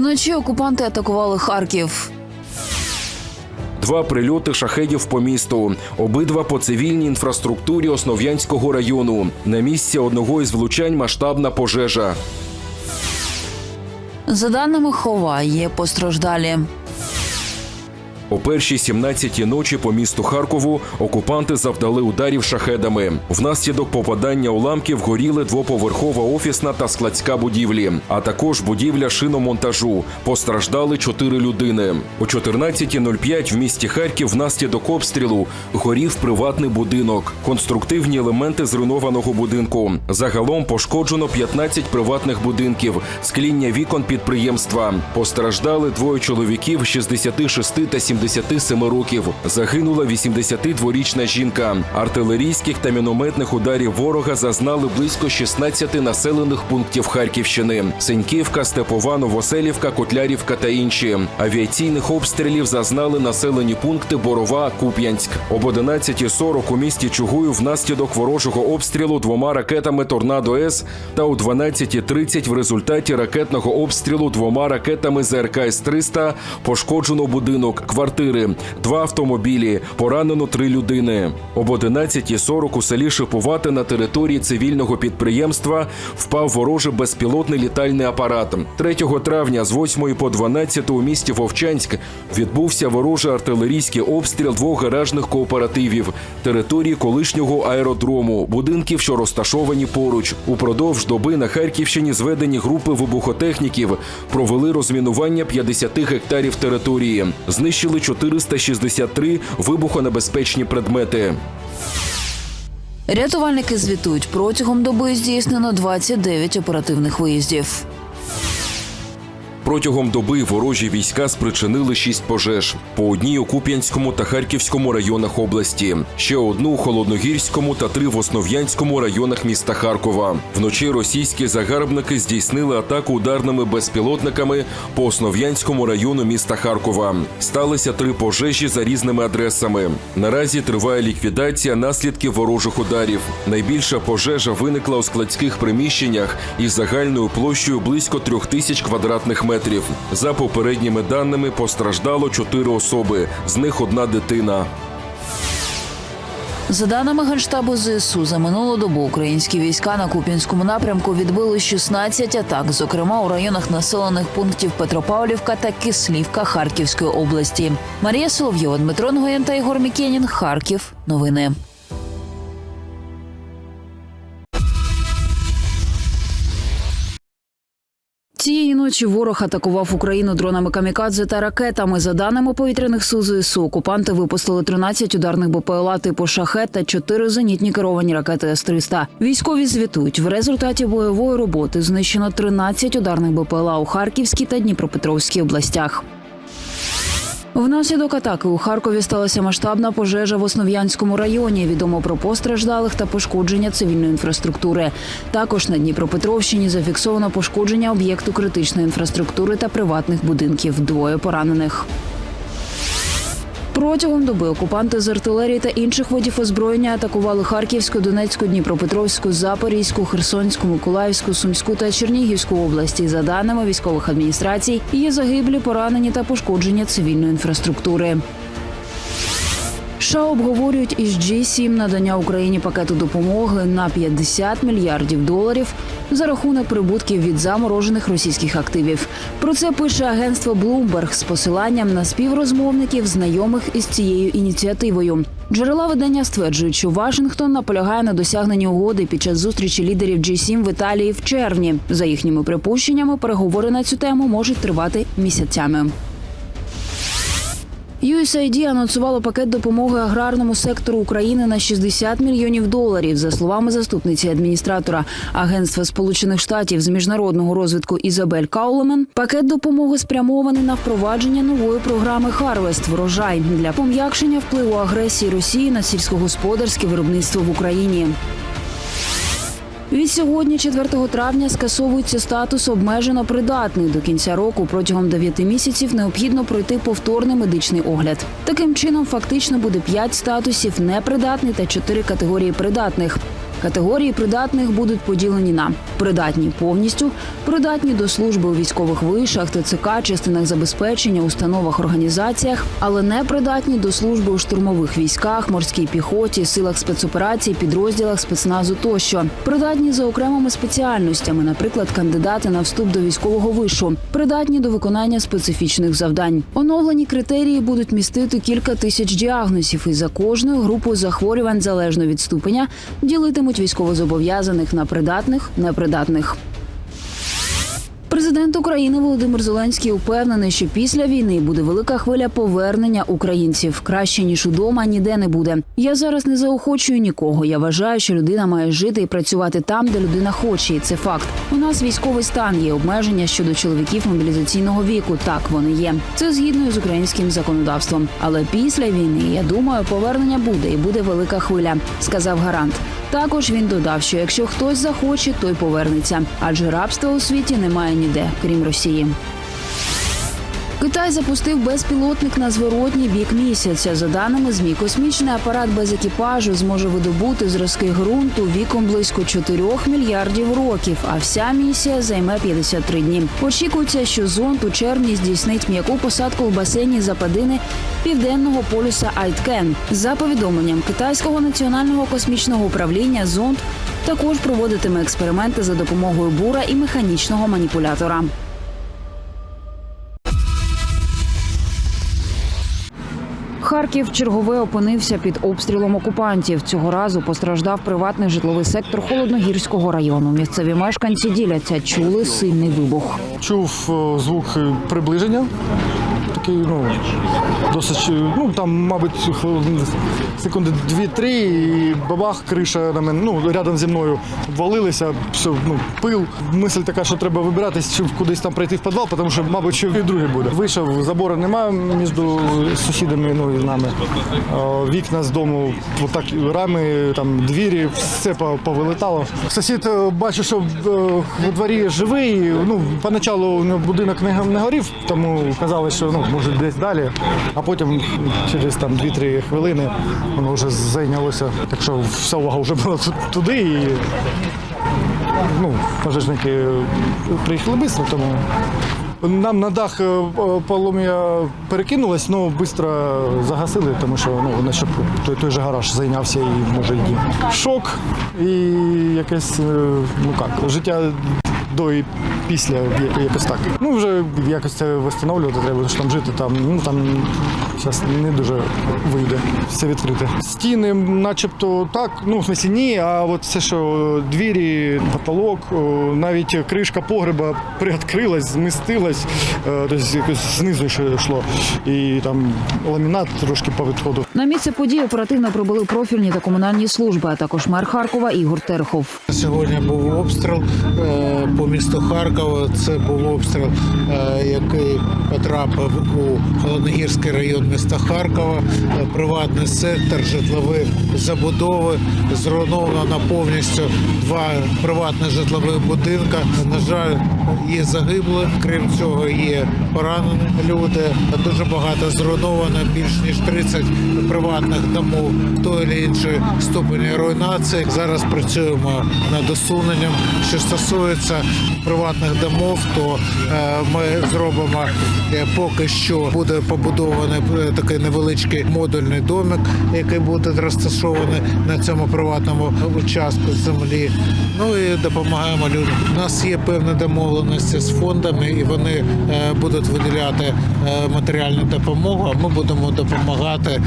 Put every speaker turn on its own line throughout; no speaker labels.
Вночі окупанти атакували Харків.
Два прильоти шахедів по місту, обидва по цивільній інфраструктурі Основ'янського району. На місці одного із влучань масштабна пожежа.
За даними Хова, є постраждалі.
О першій 17-й ночі по місту Харкову окупанти завдали ударів шахедами. Внаслідок попадання уламків горіли двоповерхова офісна та складська будівлі, а також будівля шиномонтажу. Постраждали чотири людини. О 14.05 в місті Харків внаслідок обстрілу горів приватний будинок, конструктивні елементи зруйнованого будинку. Загалом пошкоджено 15 приватних будинків, скління вікон підприємства. Постраждали двоє чоловіків 66 та 77 років. Загинула 82-річна жінка. Артилерійських та мінометних ударів ворога зазнали близько 16 населених пунктів Харківщини: Сеньківка, Степова, Новоселівка, Котлярівка та інші. Авіаційних обстрілів зазнали населені пункти Борова, Куп'янськ. Об 11.40 у місті Чугую внаслідок ворожого обстрілу двома ракетами Торнадо С та о 12.30 в результаті ракетного обстрілу двома ракетами ЗРК С-300 пошкоджено будинок, квартири, два автомобілі, поранено три людини. Об 11.40 у селі Шипувате на території цивільного підприємства впав ворожий безпілотний літальний апарат. 3 травня з 8 по 12 у місті Вовчанськ відбувся ворожий артилерійський обстріл двох гаражних кооперативів, території колишнього аеродрому, будинків, що розташовані поруч. Упродовж доби на Харківщині зведені групи вибухотехніків провели розмінування 50 гектарів території, знищили 463 вибухонебезпечні предмети.
Рятувальники звітують, протягом доби здійснено 29 оперативних виїздів.
Протягом доби ворожі війська спричинили шість пожеж по одній у Куп'янському та Харківському районах області, ще одну у Холодногірському та три в Основ'янському районах міста Харкова. Вночі російські загарбники здійснили атаку ударними безпілотниками по Основ'янському району міста Харкова. Сталися три пожежі за різними адресами. Наразі триває ліквідація наслідків ворожих ударів. Найбільша пожежа виникла у складських приміщеннях із загальною площею близько трьох тисяч квадратних метрів. За попередніми даними постраждало чотири особи, з них одна дитина.
За даними Генштабу ЗСУ, за минулу добу українські війська на Куп'янському напрямку відбили 16 атак, зокрема у районах населених пунктів Петропавлівка та Кислівка Харківської області. Марія Соловйова, Дмитро Нгоєн та Ігор Мікенін. Харків. Новини. Цієї ночі ворог атакував Україну дронами камікадзе та ракетами. За даними повітряних сил ЗСУ, окупанти випустили 13 ударних БПЛА типу шахет та 4 зенітні керовані ракети С-300. Військові звітують, в результаті бойової роботи знищено 13 ударних БПЛА у Харківській та Дніпропетровській областях. Внаслідок атаки у Харкові сталася масштабна пожежа в Основ'янському районі. Відомо про постраждалих та пошкодження цивільної інфраструктури. Також на Дніпропетровщині зафіксовано пошкодження об'єкту критичної інфраструктури та приватних будинків. Двоє поранених. Протягом доби окупанти з артилерії та інших видів озброєння атакували Харківську, Донецьку, Дніпропетровську, Запорізьку, Херсонську, Миколаївську, Сумську та Чернігівську області. За даними військових адміністрацій, є загиблі, поранені та пошкодження цивільної інфраструктури. США обговорюють із G7 надання Україні пакету допомоги на 50 мільярдів доларів за рахунок прибутків від заморожених російських активів. Про це пише агентство Bloomberg з посиланням на співрозмовників, знайомих із цією ініціативою. Джерела видання стверджують, що Вашингтон наполягає на досягненні угоди під час зустрічі лідерів G7 в Італії в червні. За їхніми припущеннями, переговори на цю тему можуть тривати місяцями. USAID анонсувало пакет допомоги аграрному сектору України на 60 мільйонів доларів. За словами заступниці адміністратора Агентства Сполучених Штатів з міжнародного розвитку Ізабель Каулемен, пакет допомоги спрямований на впровадження нової програми Харвест врожай для пом'якшення впливу агресії Росії на сільськогосподарське виробництво в Україні. Від сьогодні, 4 травня, скасовується статус обмежено придатний. До кінця року протягом 9 місяців необхідно пройти повторний медичний огляд. Таким чином, фактично буде 5 статусів непридатний та 4 категорії придатних. Категорії придатних будуть поділені на придатні повністю, придатні до служби у військових вишах, ТЦК, частинах забезпечення, установах, організаціях, але не придатні до служби у штурмових військах, морській піхоті, силах спецоперацій, підрозділах спецназу тощо. Придатні за окремими спеціальностями, наприклад, кандидати на вступ до військового вишу, придатні до виконання специфічних завдань. Оновлені критерії будуть містити кілька тисяч діагнозів, і за кожною групою захворювань залежно від ступеня ділитимуть військовозобов'язаних на придатних, непридатних. Президент України Володимир Зеленський упевнений, що після війни буде велика хвиля повернення українців. Краще ніж удома ніде не буде. Я зараз не заохочую нікого. Я вважаю, що людина має жити і працювати там, де людина хоче. І це факт. У нас військовий стан є обмеження щодо чоловіків мобілізаційного віку. Так вони є. Це згідно з українським законодавством. Але після війни я думаю, повернення буде і буде велика хвиля, сказав гарант. Також він додав, що якщо хтось захоче, той повернеться, адже рабства у світі немає ніде, крім Росії. Китай запустив безпілотник на зворотній бік місяця. За даними ЗМІ, космічний апарат без екіпажу зможе видобути зразки ґрунту віком близько 4 мільярдів років. А вся місія займе 53 дні. Очікується, що зонд у червні здійснить м'яку посадку в басейні Западини південного полюса Айткен. За повідомленням китайського національного космічного управління, зонд також проводитиме експерименти за допомогою бура і механічного маніпулятора. Харків чергове опинився під обстрілом окупантів. Цього разу постраждав приватний житловий сектор холодногірського району. Місцеві мешканці діляться, чули сильний вибух.
Чув е, звук приближення. Такий, ну, досить, е, ну там, мабуть, секунди дві-три, і бабах, криша на мене, ну, рядом зі мною обвалилися, все, ну, пил. Мисль така, що треба вибиратись, щоб кудись там прийти в підвал, тому що, мабуть, ще і другий буде. Вийшов, забору немає між сусідами, ну і нами. Е, Вікна з дому, отак рами, там двері, все по- повилетало. Сусід е, бачу, що е, у дворі живий. Ну, поначалу будинок не, горів, тому казали, що ну, може десь далі, а потім через там 2-3 хвилини воно вже зайнялося. Так що вся увага вже була ту- туди і ну, пожежники приїхали швидко, тому. Нам на дах е, е, полум'я перекинулось, але швидко загасили, тому що ну, вони щоб той, той же гараж зайнявся і може йти. Шок і якесь, е, ну як, життя до і після якось так. Ну вже якось це встановлювати треба, що там жити там, ну там зараз не дуже вийде все відкрите. Стіни, начебто так, ну в смысле ні, а от все, що двері, потолок, навіть кришка погреба приоткрилась, змістилась, е, тобто якось знизу ще йшло. І там ламінат трошки по відходу.
На місце події оперативно прибули профільні та комунальні служби, а також мер Харкова Ігор Терехов.
Сьогодні був обстріл е, по місту Харкова. Це був обстріл, е, який потрапив у Холодногірський район міста Харкова. Е, Приватний сектор, житлові забудови зруйновано повністю два приватні житлові будинка. На жаль, є загиблі. Крім цього, є поранені люди. Дуже багато зруйновано, більш ніж 30 приватних домов тої чи іншої ступені руйнації. Зараз працюємо над усуненням. Що стосується приватних домов, то е, ми зробимо е, поки що буде побудований е, такий невеличкий модульний домик, який буде розташований на цьому приватному участку землі. Ну і допомагаємо людям. У нас є певні домовленості з фондами, і вони будуть виділяти матеріальну допомогу. А ми будемо допомагати,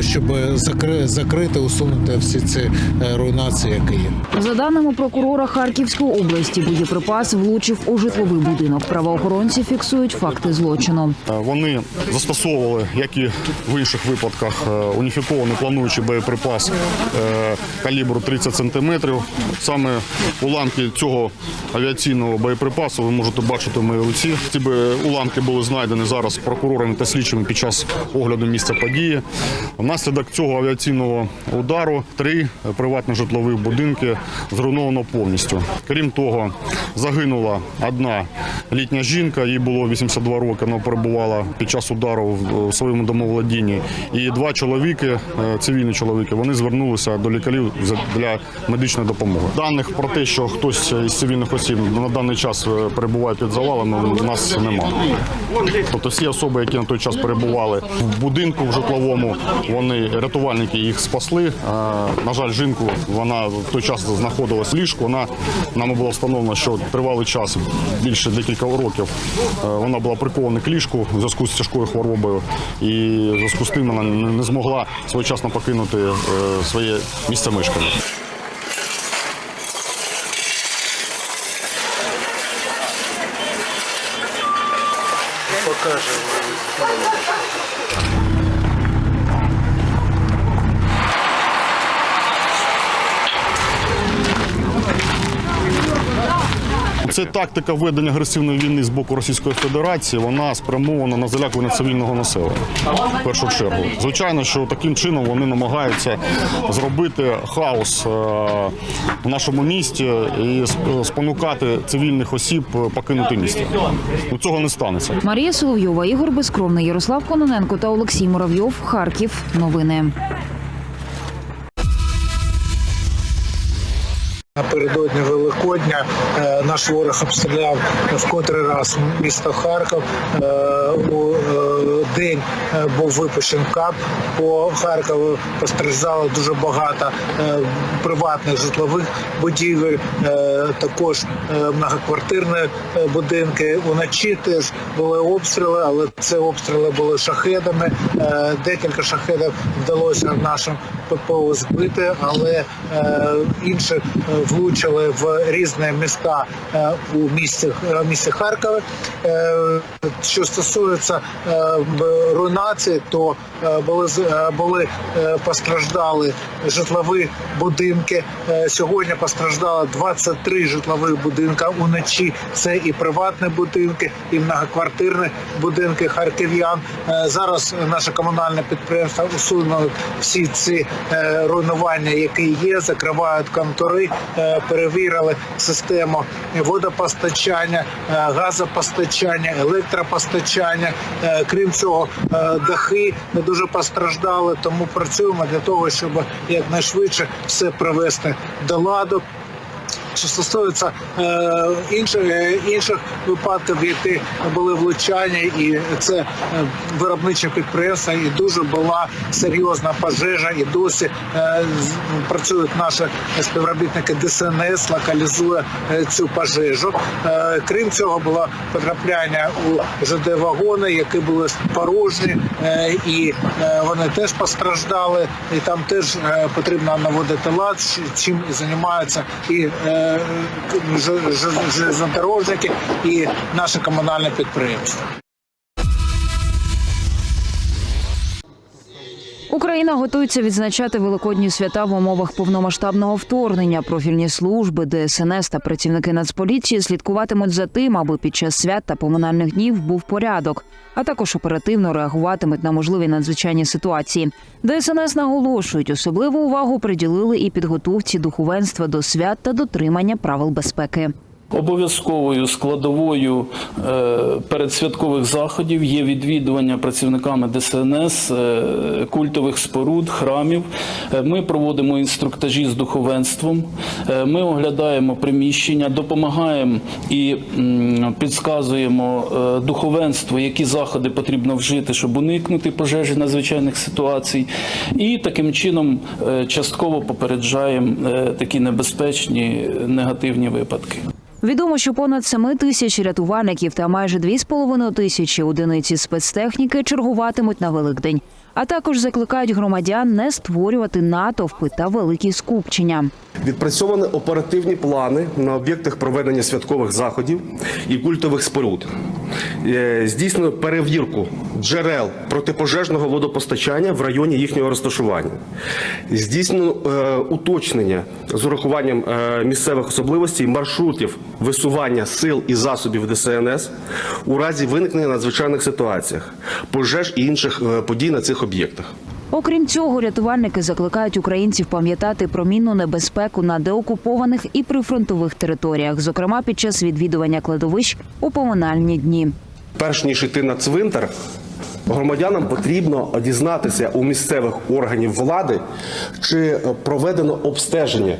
щоб закри- закрити, усунути всі ці руйнації, які є.
За даними прокурора Харківської області, боєприпас влучив у житловий будинок. Правоохоронці фіксують факти злочину.
Е, Вони застосовували, як і в інших випадках, е, уніфікований плануючий боєприпас е, калібру 30 см. Саме уламки цього авіаційного боєприпасу ви можете бачити в моїй руці. Ці уламки були знайдені зараз прокурорами та слідчими під час огляду місця події. Внаслідок цього авіаційного удару три приватні житлові будинки зруйновано повністю. Крім того, загинула одна літня жінка, їй було 82 роки, вона перебувала під час удару в в своєму домовладінні. І два чоловіки, е, цивільні чоловіки, вони звернулися до лікарів для медичної допомоги. Даних про те, що хтось із цивільних осіб на даний час е, перебуває під завалами, у нас немає. Тобто всі особи, які на той час перебували в будинку в житловому, вони рятувальники їх спасли. Е, На жаль, жінку вона в той час знаходилась в ліжку. Вона нами було встановлено, що тривалий час, більше декілька років, е, вона була прикована к ліжку в зв'язку з тяжкою хворобою, і в зв'язку з тим вона не змогла своєчасно покинути е, своє місце мешкання. Це тактика ведення агресивної війни з боку Російської Федерації. Вона спрямована на залякування цивільного населення. В першу чергу, звичайно, що таким чином вони намагаються зробити хаос е, в нашому місті і сп- спонукати цивільних осіб покинути місто. Ну, Цього не станеться.
Марія Соловйова, Ігор Безкровний, Ярослав Кононенко та Олексій Муравйов. Харків. Новини.
Напередодні Великодня е, наш ворог обстріляв в котрий раз місто Харків. Е, У е, день е, був випущений кап по Харкову. Постраждало дуже багато е, приватних житлових будівель, е, також многоквартирні будинки. Уночі теж були обстріли, але це обстріли були шахедами. Декілька шахедів вдалося нашим ППО збити, але інші влучили в різні міста у місті, місті Харкові. Е, Що стосується руйнації, то е, були е, були е, постраждали житлові будинки. Сьогодні постраждало 23 житлові будинки. Уночі це і приватні будинки, і многоквартирні будинки харків'ян. Зараз наше комунальне підприємство усунули всі ці руйнування, які є, закривають контори, перевірили систему водопостачання, газопостачання, електропостачання. Крім цього, дахи не дуже постраждали, тому працюємо для того, щоб якнайшвидше все привести до ладу. Що стосується е, інших, е, інших випадків, які були влучання, і це е, виробниче підприємство, і дуже була серйозна пожежа, і досі працюють наші співробітники ДСНС, локалізує цю пожежу. Крім цього, було потрапляння у ЖД вагони, які були порожні, і вони теж постраждали, і там теж потрібно наводити лад, чим займаються і е, железнодорожники, і наше комунальне підприємство.
Україна готується відзначати великодні свята в умовах повномасштабного вторгнення. Профільні служби, ДСНС та працівники Нацполіції слідкуватимуть за тим, аби під час свят та поминальних днів був порядок, а також оперативно реагуватимуть на можливі надзвичайні ситуації. ДСНС наголошують, особливу увагу приділили і підготовці духовенства до свят та дотримання правил безпеки.
Обов'язковою складовою е, передсвяткових заходів є відвідування працівниками ДСНС е, культових споруд, храмів. Е, Ми проводимо інструктажі з духовенством. Ми оглядаємо приміщення, допомагаємо і е, духовенству, які заходи потрібно вжити, щоб уникнути пожежі надзвичайних ситуацій. І таким чином частково попереджаємо такі небезпечні негативні випадки.
Відомо, що понад 7 тисяч рятувальників та майже 2,5 тисячі одиниці спецтехніки чергуватимуть на Великдень. А також закликають громадян не створювати натовпи та великі скупчення.
Відпрацьовані оперативні плани на об'єктах проведення святкових заходів і культових споруд. Е, Здійснено перевірку джерел протипожежного водопостачання в районі їхнього розташування. Здійснено е, уточнення з урахуванням е, місцевих особливостей маршрутів висування сил і засобів ДСНС у разі виникнення надзвичайних ситуаціях, пожеж і інших подій на цих об'єктах.
Окрім цього, рятувальники закликають українців пам'ятати про мінну небезпеку на деокупованих і прифронтових територіях, зокрема під час відвідування кладовищ у поминальні дні.
Перш ніж йти на цвинтар, громадянам потрібно дізнатися у місцевих органів влади, чи проведено обстеження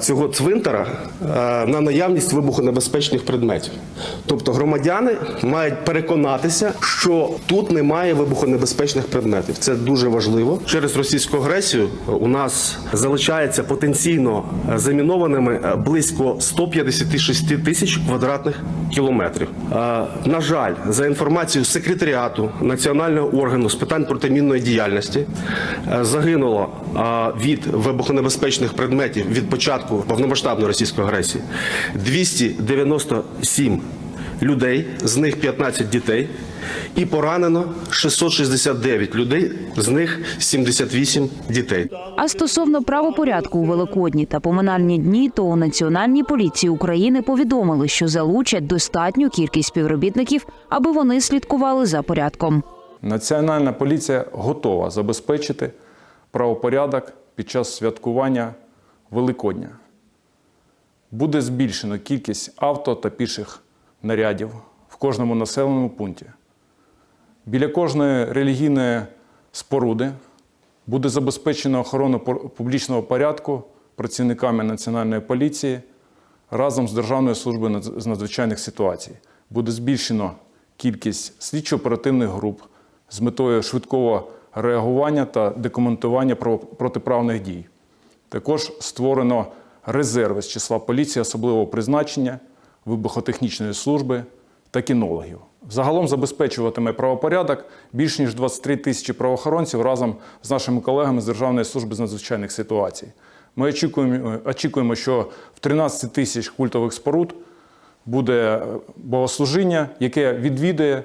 цього цвинтара на наявність вибухонебезпечних предметів. Тобто громадяни мають переконатися, що тут немає вибухонебезпечних предметів. Це дуже важливо. Через російську агресію у нас залишається потенційно замінованими близько 156 тисяч квадратних кілометрів. На жаль, за інформацією секретаріату національного органу з питань протимінної діяльності е, загинуло від вибухонебезпечних предметів від початку повномасштабної російської агресії 297 людей, з них 15 дітей, і поранено 669 людей, з них 78 дітей.
А стосовно правопорядку у Великодні та поминальні дні, то у Національній поліції України повідомили, що залучать достатню кількість співробітників, аби вони слідкували за порядком.
Національна поліція готова забезпечити правопорядок під час святкування Великодня. Буде збільшено кількість авто та піших нарядів в кожному населеному пункті. Біля кожної релігійної споруди буде забезпечено охорону публічного порядку працівниками Національної поліції разом з Державною службою з надзвичайних ситуацій. Буде збільшено кількість слідчо-оперативних груп з метою швидкого реагування та документування про- протиправних дій. Також створено резерви з числа поліції особливого призначення, вибухотехнічної служби та кінологів. Загалом забезпечуватиме правопорядок більш ніж 23 тисячі правоохоронців разом з нашими колегами з Державної служби з надзвичайних ситуацій. Ми очікуємо, очікуємо, що в 13 тисяч культових споруд буде богослужіння, яке відвідує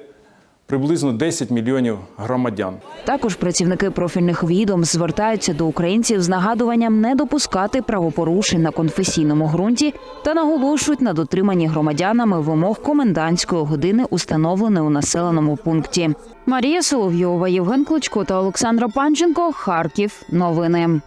приблизно 10 мільйонів громадян.
Також працівники профільних відомств звертаються до українців з нагадуванням не допускати правопорушень на конфесійному ґрунті та наголошують на дотриманні громадянами вимог комендантської години, установленої у населеному пункті. Марія Соловйова, Євген Кличко та Олександра Панченко. Харків. Новини.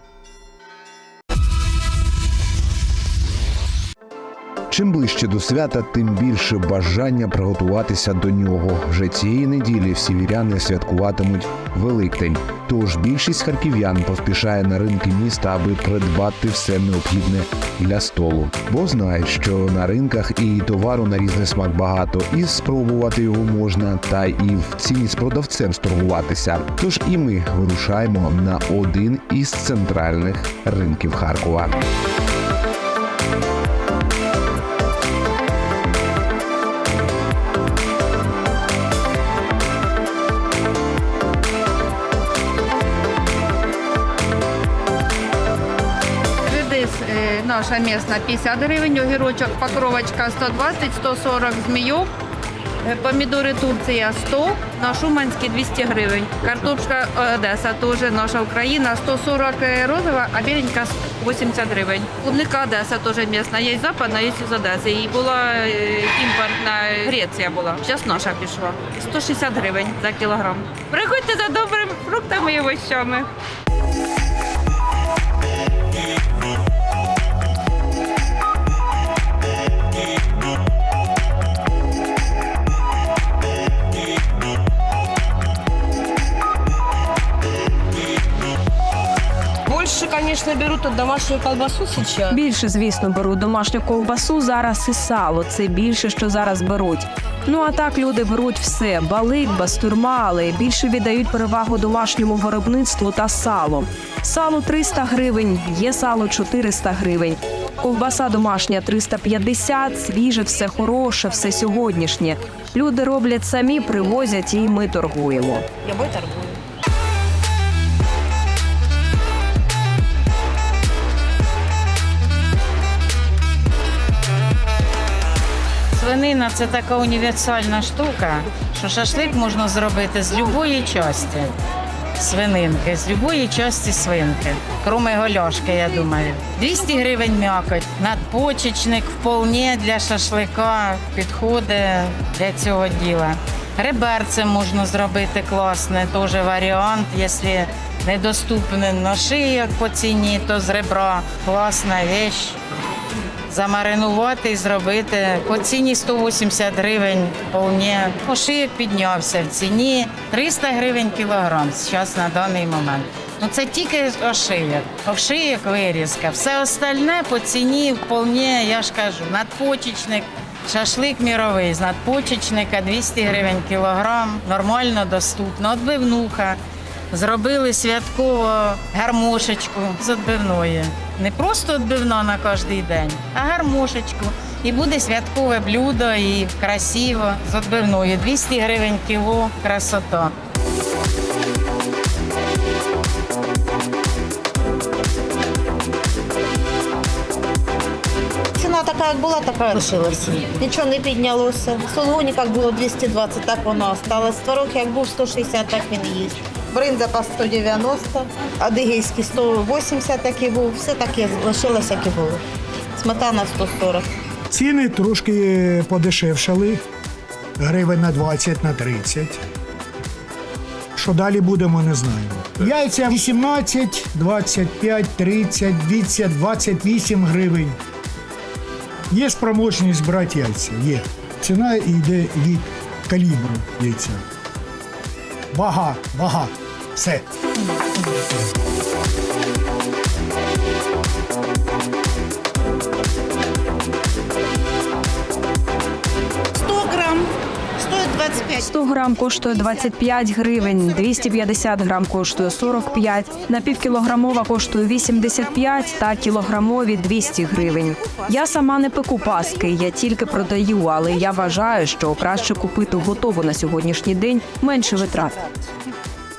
Чим ближче до свята, тим більше бажання приготуватися до нього. Вже цієї неділі всі віряни святкуватимуть Великдень. Тож більшість харків'ян поспішає на ринки міста, аби придбати все необхідне для столу. Бо знають, що на ринках і товару на різний смак багато, і спробувати його можна, та і в ціні з продавцем сторгуватися. Тож і ми вирушаємо на один із центральних ринків Харкова.
Е, наша місна 50 гривень, огірочок покровочка 120, 140 змійок, е, помідори Турція 100, на Шуманській 200 гривень. Картопка е, Одеса теж наша Україна 140 розова, а біленька 80 гривень. Клубника Одеса теж місна, є западна, є з Одеси. І була е, імпортна Греція була. Зараз наша пішла. 160 гривень за кілограм. Приходьте за добрими фруктами і овощами.
Тут домашнюю колбасу сейчас.
Більше, звісно, беруть домашню ковбасу зараз і сало. Це більше, що зараз беруть. Ну а так люди беруть все: балик, бастурма, але більше віддають перевагу домашньому виробництву та салу. Сало 300 гривень, є сало 400 гривень. Ковбаса домашня 350, свіже, все хороше, все сьогоднішнє. Люди роблять самі, привозять і ми торгуємо.
Я бой торгую.
Свинина це така універсальна штука, що шашлик можна зробити з будь-якої частини свининки, з будь-якої частини свинки, кроме голяшки, я думаю. 200 гривень м'якоть. Надпочечник вполне для шашлика підходить для цього діла. Реберце можна зробити класне, теж варіант. Якщо недоступне на шиї по ціні, то з ребра класна річ. Замаринувати і зробити по ціні 180 гривень вполне. Ошиєк піднявся в ціні 300 гривень кілограм зараз на даний момент. Ну це тільки ошиєк. Ошиєк вирізка. Все остальне по ціні вполне, я ж кажу, надпочечник. Шашлик міровий з надпочечника 200 гривень кілограм. Нормально доступно. Отбивнуха. Зробили святково гармошечку з відбивної. Не просто відбивна на кожен день, а гармошечку. І буде святкове блюдо і красиво з відбивною. 200 гривень кіло, красота.
Ціна така, як була, така і лишилася. Нічого не піднялося. Солоні, як було 220, так воно осталось. Творог, як був 160, так він і є. Бринза по 190, адигейський 180 так і був. Все таке лишилося, як і було. Сметана 140.
Ціни трошки подешевшали, гривень на 20, на 30. Що далі будемо, не знаємо. Яйця 18, 25, 30, 20, 28 гривень. Є спроможність брати яйця, є. Ціна йде від калібру яйця. Вага, вага. Все.
100 грам стоїть 25.
100 грам коштує 25 гривень, 250 грам коштує 45, напівкілограмова коштує 85 та кілограмові 200 гривень. Я сама не пеку паски, я тільки продаю, але я вважаю, що краще купити готову на сьогоднішній день менше витрат.